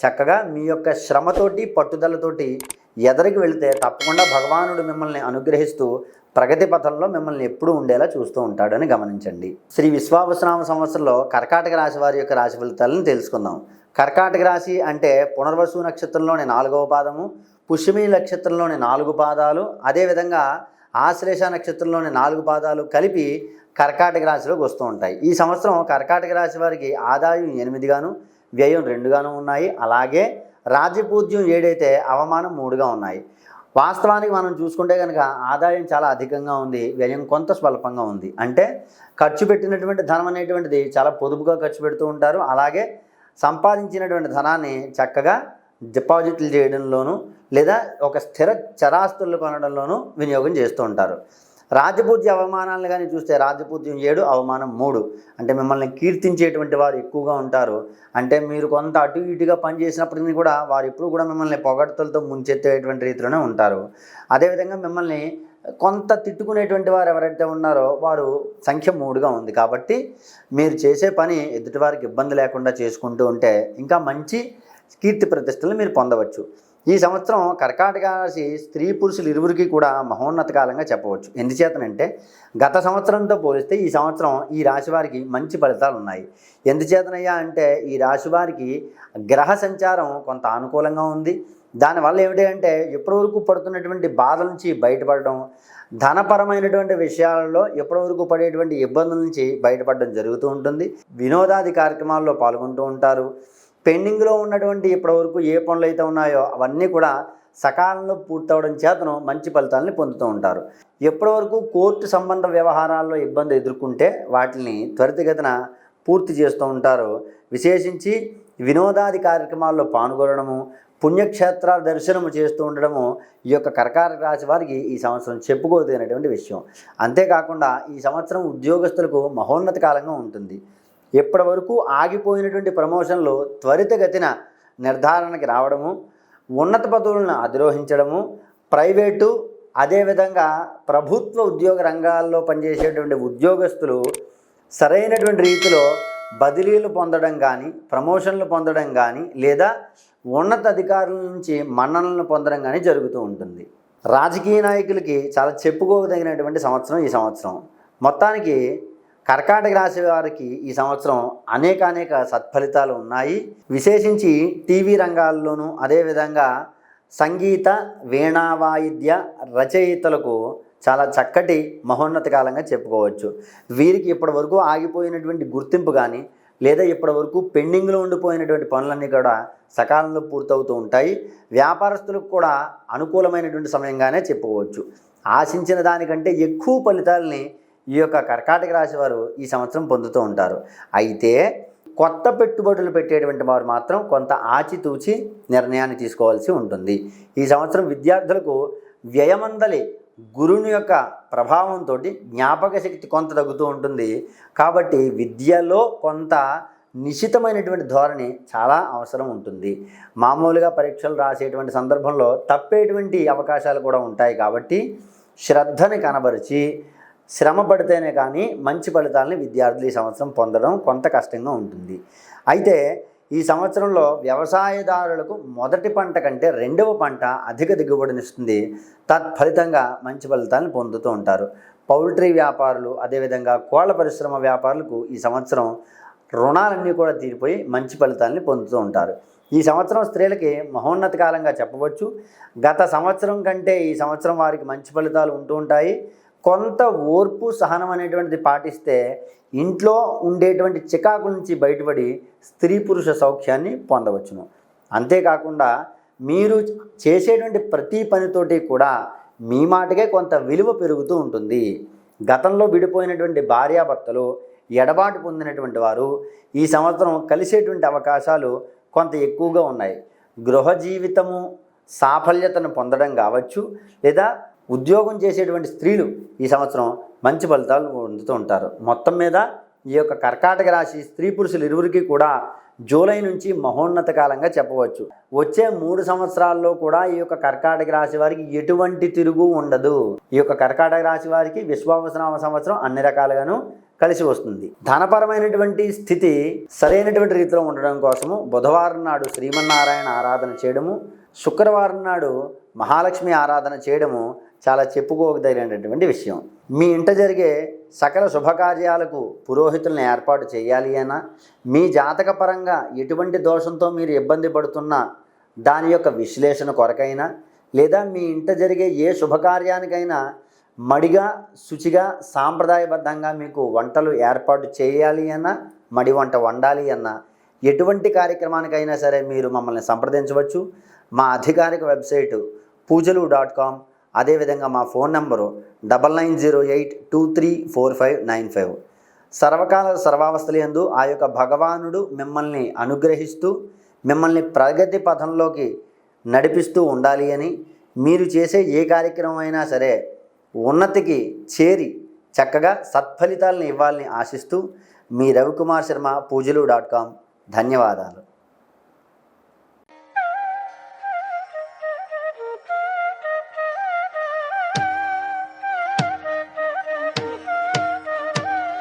చక్కగా మీ యొక్క శ్రమతోటి పట్టుదలతోటి ఎదరికి వెళితే తప్పకుండా భగవానుడు మిమ్మల్ని అనుగ్రహిస్తూ ప్రగతి పథంలో మిమ్మల్ని ఎప్పుడూ ఉండేలా చూస్తూ ఉంటాడని గమనించండి. శ్రీ విశ్వావసనామ సంవత్సరంలో కర్కాటక రాశి వారి యొక్క రాశి ఫలితాలను తెలుసుకుందాం. కర్కాటక రాశి అంటే పునర్వసు నక్షత్రంలోని నాలుగవ పాదము పుష్యమి నక్షత్రంలోని నాలుగు పాదాలు అదేవిధంగా ఆశ్లేష నక్షత్రంలోని నాలుగు పాదాలు కలిపి కర్కాటక రాశిలోకి వస్తూ ఉంటాయి. ఈ సంవత్సరం కర్కాటక రాశి వారికి ఆదాయం ఎనిమిదిగాను వ్యయం రెండుగాను ఉన్నాయి. అలాగే రాజపూజ్యం ఏడైతే అవమానం మూడుగా ఉన్నాయి. వాస్తవానికి మనం చూసుకుంటే కనుక ఆదాయం చాలా అధికంగా ఉంది. వ్యయం కొంత స్వల్పంగా ఉంది. అంటే ఖర్చు పెట్టినటువంటి ధనం అనేటువంటిది చాలా పొదుపుగా ఖర్చు పెడుతూ ఉంటారు. అలాగే సంపాదించినటువంటి ధనాన్ని చక్కగా డిపాజిట్లు చేయడంలోనూ లేదా ఒక స్థిర చరాస్తులు కొనడంలోనూ వినియోగం చేస్తూ ఉంటారు. రాజపూజ్య అవమానాలను కానీ చూస్తే రాజపూజ్యం ఏడు అవమానం మూడు. అంటే మిమ్మల్ని కీర్తించేటువంటి వారు ఎక్కువగా ఉంటారు. అంటే మీరు కొంత అటు ఇటుగా పనిచేసినప్పటికీ కూడా వారు ఎప్పుడు కూడా మిమ్మల్ని పొగడ్తలతో ముంచెత్తేటువంటి రీతిలోనే ఉంటారు. అదేవిధంగా మిమ్మల్ని కొంత తిట్టుకునేటువంటి వారు ఎవరైతే ఉన్నారో వారు సంఖ్య మూడుగా ఉంది. కాబట్టి మీరు చేసే పని ఎదుటివారికి ఇబ్బంది లేకుండా చేసుకుంటూ ఉంటే ఇంకా మంచి కీర్తి ప్రతిష్టలు మీరు పొందవచ్చు. ఈ సంవత్సరం కర్కాటక రాశి స్త్రీ పురుషులు ఇరువురికి కూడా మహోన్నత కాలంగా చెప్పవచ్చు. ఎందుచేతనంటే గత సంవత్సరంతో పోలిస్తే ఈ సంవత్సరం ఈ రాశి వారికి మంచి ఫలితాలు ఉన్నాయి. ఎందుచేతనయ్యా అంటే ఈ రాశి వారికి గ్రహ సంచారం కొంత అనుకూలంగా ఉంది. దానివల్ల ఏమిటి అంటే ఎప్పటివరకు పడుతున్నటువంటి బాధల నుంచి బయటపడడం ధనపరమైనటువంటి విషయాలలో ఎప్పటివరకు పడేటువంటి ఇబ్బందుల నుంచి బయటపడడం జరుగుతూ ఉంటుంది. వినోదాది కార్యక్రమాల్లో పాల్గొంటూ ఉంటారు. పెండింగ్లో ఉన్నటువంటి ఇప్పటివరకు ఏ పనులు అయితే ఉన్నాయో అవన్నీ కూడా సకాలంలో పూర్తవడం చేతను మంచి ఫలితాలని పొందుతూ ఉంటారు. ఎప్పటివరకు కోర్టు సంబంధ వ్యవహారాల్లో ఇబ్బంది ఎదుర్కొంటే వాటిని త్వరితగతిన పూర్తి చేస్తూ ఉంటారు. విశేషించి వినోదాది కార్యక్రమాల్లో పాల్గొనడము పుణ్యక్షేత్రాల దర్శనము చేస్తూ ఉండడము ఈ యొక్క కర్కాటక రాశి వారికి ఈ సంవత్సరం చెప్పుకోదైనటువంటి విషయం. అంతేకాకుండా ఈ సంవత్సరం ఉద్యోగస్తులకు మహోన్నత కాలంగా ఉంటుంది. ఇప్పటి వరకు ఆగిపోయినటువంటి ప్రమోషన్లు త్వరితగతిన నిర్ధారణకి రావడము ఉన్నత పదవులను అధిరోహించడము ప్రైవేటు అదేవిధంగా ప్రభుత్వ ఉద్యోగ రంగాల్లో పనిచేసేటువంటి ఉద్యోగస్తులు సరైనటువంటి రీతిలో బదిలీలు పొందడం కానీ ప్రమోషన్లు పొందడం కానీ లేదా ఉన్నత అధికారుల నుంచి మన్ననలను పొందడం కానీ జరుగుతూ ఉంటుంది. రాజకీయ నాయకులకి చాలా చెప్పుకోదగినటువంటి సంవత్సరం ఈ సంవత్సరం. మొత్తానికి కర్కాటక రాశి వారికి ఈ సంవత్సరం అనేక అనేక సత్ఫలితాలు ఉన్నాయి. విశేషించి టీవీ రంగాల్లోనూ అదేవిధంగా సంగీత వీణా వాయిద్య రచయితలకు చాలా చక్కటి మహోన్నత కాలంగా చెప్పుకోవచ్చు. వీరికి ఇప్పటివరకు ఆగిపోయినటువంటి గుర్తింపు కానీ లేదా ఇప్పటి వరకు పెండింగ్లో ఉండిపోయినటువంటి పనులన్నీ కూడా సకాలంలో పూర్తవుతూ ఉంటాయి. వ్యాపారస్తులకు కూడా అనుకూలమైనటువంటి సమయంగానే చెప్పుకోవచ్చు. ఆశించిన దానికంటే ఎక్కువ ఫలితాలని ఈ యొక్క కర్కాటక రాశి వారు ఈ సంవత్సరం పొందుతూ ఉంటారు. అయితే కొత్త పెట్టుబడులు పెట్టేటువంటి వారు మాత్రం కొంత ఆచితూచి నిర్ణయాన్ని తీసుకోవాల్సి ఉంటుంది. ఈ సంవత్సరం విద్యార్థులకు వ్యయమందలి గురుని యొక్క ప్రభావంతో జ్ఞాపక శక్తి కొంత తగ్గుతూ ఉంటుంది. కాబట్టి విద్యలో కొంత నిశితమైనటువంటి ధోరణి చాలా అవసరం ఉంటుంది. మామూలుగా పరీక్షలు రాసేటువంటి సందర్భంలో తప్పేటువంటి అవకాశాలు కూడా ఉంటాయి కాబట్టి శ్రద్ధని కనబరిచి శ్రమ పడితేనే కానీ మంచి ఫలితాలని విద్యార్థులు ఈ సంవత్సరం పొందడం కొంత కష్టంగా ఉంటుంది. అయితే ఈ సంవత్సరంలో వ్యవసాయదారులకు మొదటి పంట కంటే రెండవ పంట అధిక దిగుబడినిస్తుంది తత్ఫలితంగా మంచి ఫలితాలను పొందుతూ ఉంటారు. పౌల్ట్రీ వ్యాపారులు అదేవిధంగా కోళ్ళ పరిశ్రమ వ్యాపారులకు ఈ సంవత్సరం రుణాలన్నీ కూడా తీరిపోయి మంచి ఫలితాలని పొందుతూ ఉంటారు. ఈ సంవత్సరం స్త్రీలకి మహోన్నత కాలంగా చెప్పవచ్చు. గత సంవత్సరం కంటే ఈ సంవత్సరం వారికి మంచి ఫలితాలు ఉంటూ ఉంటాయి. కొంత ఓర్పు సహనం అనేటువంటిది పాటిస్తే ఇంట్లో ఉండేటువంటి చికాకు నుంచి బయటపడి స్త్రీ పురుష సౌఖ్యాన్ని పొందవచ్చును. అంతేకాకుండా మీరు చేసేటువంటి ప్రతి పనితోటి కూడా మీ మాటకే కొంత విలువ పెరుగుతూ ఉంటుంది. గతంలో విడిపోయినటువంటి భార్యాభర్తలు ఎడబాటు పొందినటువంటి వారు ఈ సంవత్సరం కలిసేటువంటి అవకాశాలు కొంత ఎక్కువగా ఉన్నాయి. గృహ జీవితము సాఫల్యతను పొందడం కావచ్చు లేదా ఉద్యోగం చేసేటువంటి స్త్రీలు ఈ సంవత్సరం మంచి ఫలితాలు పొందుతూ ఉంటారు. మొత్తం మీద ఈ యొక్క కర్కాటక రాశి స్త్రీ పురుషులు ఇరువురికి కూడా జూలై నుంచి మహోన్నత కాలంగా చెప్పవచ్చు. వచ్చే మూడు సంవత్సరాల్లో కూడా ఈ యొక్క కర్కాటక రాశి వారికి ఎటువంటి తిరుగు ఉండదు. ఈ యొక్క కర్కాటక రాశి వారికి విశ్వావసనామ సంవత్సరం అన్ని రకాలుగాను కలిసి వస్తుంది. ధనపరమైనటువంటి స్థితి సరైనటువంటి రీతిలో ఉండడం కోసము బుధవారం నాడు శ్రీమన్నారాయణ ఆరాధన చేయడము శుక్రవారం నాడు మహాలక్ష్మి ఆరాధన చేయడము చాలా చెప్పుకోదగినటువంటి విషయం. మీ ఇంట జరిగే సకల శుభకార్యాలకు పురోహితులను ఏర్పాటు చేయాలి అన్నా మీ జాతక పరంగా ఎటువంటి దోషంతో మీరు ఇబ్బంది పడుతున్నా దాని యొక్క విశ్లేషణ కొరకైనా లేదా మీ ఇంట జరిగే ఏ శుభకార్యానికైనా మడిగా శుచిగా సాంప్రదాయబద్ధంగా మీకు వంటలు ఏర్పాటు చేయాలి అన్నా మడి వంట వండాలి అన్నా ఎటువంటి కార్యక్రమానికైనా సరే మీరు మమ్మల్ని సంప్రదించవచ్చు. మా అధికారిక వెబ్సైటు పూజలు డాట్ కామ్ అదేవిధంగా మా phone number double nine zero eight two three four five nine five. సర్వకాల సర్వావస్థలు యందు ఆ యొక్క భగవానుడు మిమ్మల్ని అనుగ్రహిస్తూ మిమ్మల్ని ప్రగతి పథంలోకి నడిపిస్తూ ఉండాలి అని మీరు చేసే ఏ కార్యక్రమం అయినా సరే ఉన్నతికి చేరి చక్కగా సత్ఫలితాలను ఇవ్వాలని ఆశిస్తూ మీ రవికుమార్ శర్మ పూజలు డాట్ కామ్. ధన్యవాదాలు.